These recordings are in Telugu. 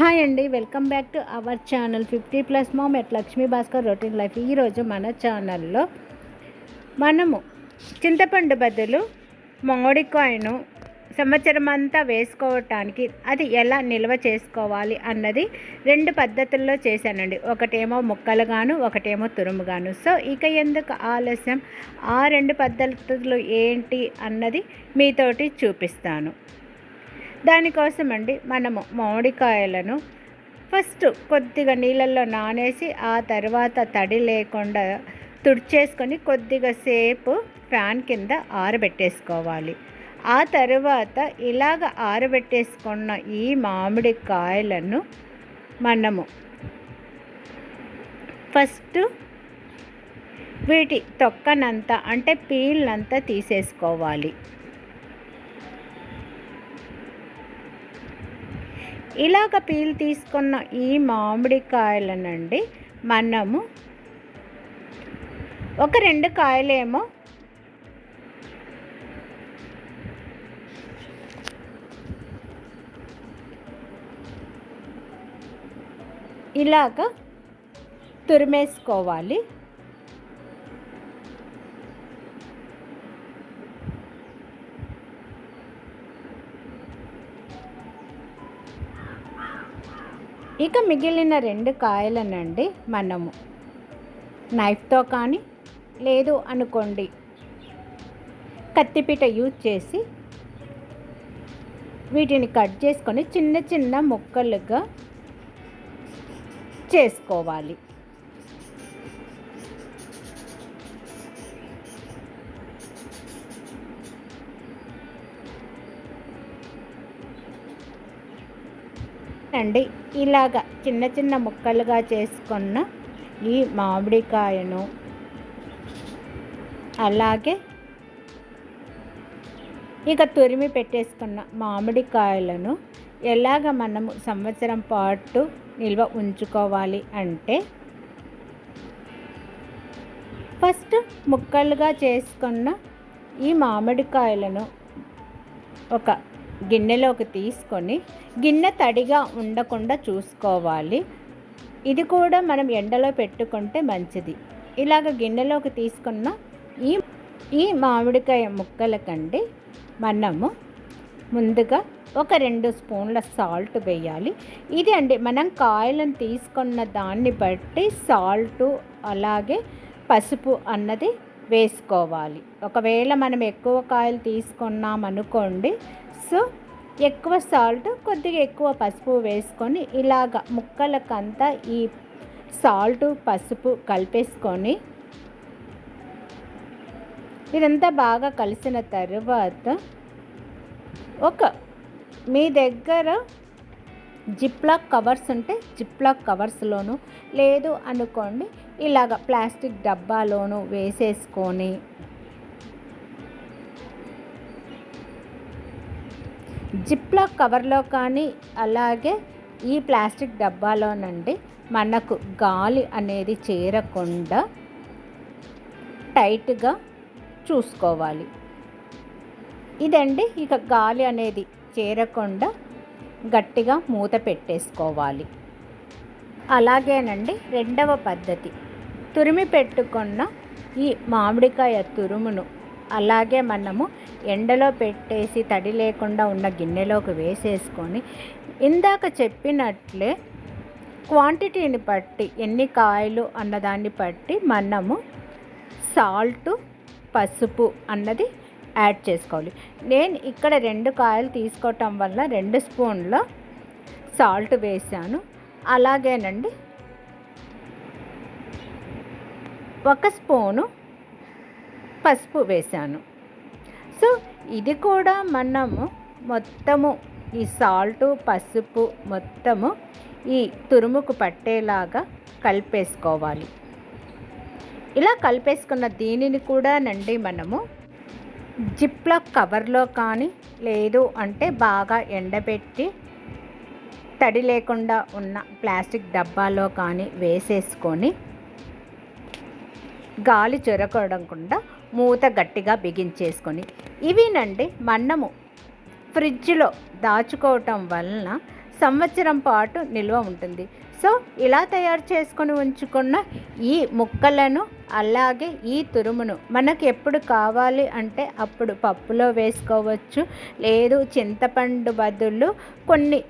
హాయ్ అండి welcome back to our channel fifty plus mom at Lakshmi Bhaskar routine life. ఈరోజు మన ఛానల్లో మనము చింతపండు బదులు మామిడికాయను సంవత్సరం అంతా వేసుకోవటానికి అది ఎలా నిల్వ చేసుకోవాలి అన్నది రెండు పద్ధతుల్లో చేశానండి. ఒకటేమో ముక్కలుగాను ఒకటేమో తురుముగాను. సో ఇక ఎందుకు ఆలస్యం? ఆ రెండు పద్ధతులు ఏంటి అన్నది మీతోటి చూపిస్తాను. దానికోసం అండి మనము మామిడికాయలను ఫస్ట్ కొద్దిగా నీళ్ళల్లో నానేసి ఆ తర్వాత తడి లేకుండా తుడిచేసుకొని కొద్దిగా సేపు ఫ్యాన్ కింద ఆరబెట్టేసుకోవాలి. ఆ తర్వాత ఇలాగ ఆరబెట్టేసుకున్న ఈ మామిడికాయలను మనము ఫస్ట్ వీటి తొక్కనంతా అంటే పీళ్ళంతా తీసేసుకోవాలి. ఇలాగ పీల్ తీసుకున్న ఈ మామిడికాయలనండి మనము ఒక రెండు కాయలేమో ఇలాగ తురిమేసుకోవాలి. ఇక మిగిలిన రెండు కాయలనండి మనము. నైఫ్తో కానీ లేదు అనుకోండి. కత్తిపీట యూజ్ చేసి వీటిని కట్ చేసుకొని చిన్న చిన్న ముక్కలుగా చేసుకోవాలి. అండి ఇలాగ చిన్న చిన్న ముక్కలుగా చేసుకున్న ఈ మామిడికాయను అలాగే ఇక తురిమి పెట్టేసుకున్న మామిడికాయలను ఎలాగ మనము సంవత్సరం పాటు నిల్వ ఉంచుకోవాలి అంటే ఫస్ట్ ముక్కలుగా చేసుకున్న ఈ మామిడికాయలను ఒక గిన్నెలోకి తీసుకొని గిన్నె తడిగా ఉండకుండా చూసుకోవాలి. ఇది కూడా మనం ఎండలో పెట్టుకుంటే మంచిది. ఇలాగ గిన్నెలోకి తీసుకున్న ఈ ఈ మామిడికాయ ముక్కల కండి మనము ముందుగా ఒక రెండు స్పూన్ల సాల్ట్ వేయాలి. ఇది అండి మనం కాయలను తీసుకున్న దాన్ని బట్టి సాల్టు అలాగే పసుపు అన్నది వేసుకోవాలి. ఒకవేళ మనం ఎక్కువ కాయలు తీసుకున్నాం అనుకోండి సో ఎక్కువ సాల్ట్ కొద్దిగా ఎక్కువ పసుపు వేసుకొని ఇలాగ ముక్కలకంతా ఈ సాల్ట్ పసుపు కలిపేసుకొని ఇదంతా బాగా కలిసిన తర్వాత ఒక మీ దగ్గర జిప్లాక్ కవర్స్ ఉంటే జిప్లాక్ కవర్స్లోను లేదు అనుకోండి ఇలాగ ప్లాస్టిక్ డబ్బాలోను వేసేసుకొని జిప్లాక్ కవర్లో కానీ అలాగే ఈ ప్లాస్టిక్ డబ్బాలోనండి మనకు గాలి అనేది చేరకుండా టైట్గా చూసుకోవాలి. ఇదండి ఇక గాలి అనేది చేరకుండా గట్టిగా మూత పెట్టేసుకోవాలి. అలాగేనండి రెండవ పద్ధతి. తురిమి పెట్టుకున్న ఈ మామిడికాయ తురుమును అలాగే మనము ఎండలో పెట్టేసి తడి లేకుండా ఉన్న గిన్నెలోకి వేసేసుకొని ఇందాక చెప్పినట్లే క్వాంటిటీని బట్టి ఎన్ని కాయలు అన్నదాన్ని బట్టి మనము సాల్ట్ పసుపు అన్నది యాడ్ చేసుకోవాలి. నేను ఇక్కడ రెండు కాయలు తీసుకోవటం వల్ల రెండు స్పూన్ల సాల్ట్ వేసాను అలాగేనండి. ఒక స్పూను పసుపు వేసాను సో ఇది కూడా మనము మొత్తము ఈ సాల్టు పసుపు మొత్తము ఈ తురుముకు పట్టేలాగా కలిపేసుకోవాలి. ఇలా కలిపేసుకున్న దీనిని కూడా నండి మనము జిప్లో కవర్లో కానీ లేదు అంటే బాగా ఎండబెట్టి తడి లేకుండా ఉన్న ప్లాస్టిక్ డబ్బాలో కానీ వేసేసుకొని గాలి చొరకడకుండా మూత గట్టిగా బిగించేసుకొని ఇవినండి మనము ఫ్రిడ్జ్లో దాచుకోవటం వలన సంవత్సరం పాటు నిల్వ ఉంటుంది. సో ఇలా తయారు చేసుకొని ఉంచుకున్న ఈ ముక్కలను అలాగే ఈ తురుమును మనకు ఎప్పుడు కావాలి అంటే అప్పుడు పప్పులో వేసుకోవచ్చు. లేదు చింతపండు బదులు కొన్ని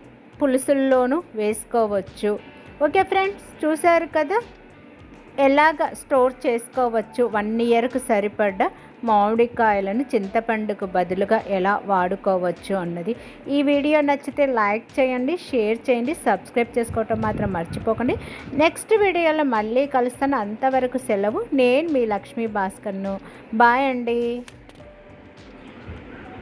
పులుసుల్లోనూ వేసుకోవచ్చు. ఓకే ఫ్రెండ్స్ చూసారు కదా? ఎలాగ స్టోర్ చేసుకోవచ్చు? వన్ ఇయర్కు సరిపడ్డ మామిడికాయలను చింతపండుకు బదులుగా ఎలా వాడుకోవచ్చు అన్నది. ఈ వీడియో నచ్చితే లైక్ చేయండి షేర్ చేయండి సబ్స్క్రైబ్ చేసుకోవటం మాత్రం మర్చిపోకండి. నెక్స్ట్ వీడియోలో మళ్ళీ కలుస్తాను. అంతవరకు సెలవు. నేను మీ లక్ష్మీ భాస్కర్ను. బాయ్ అండి.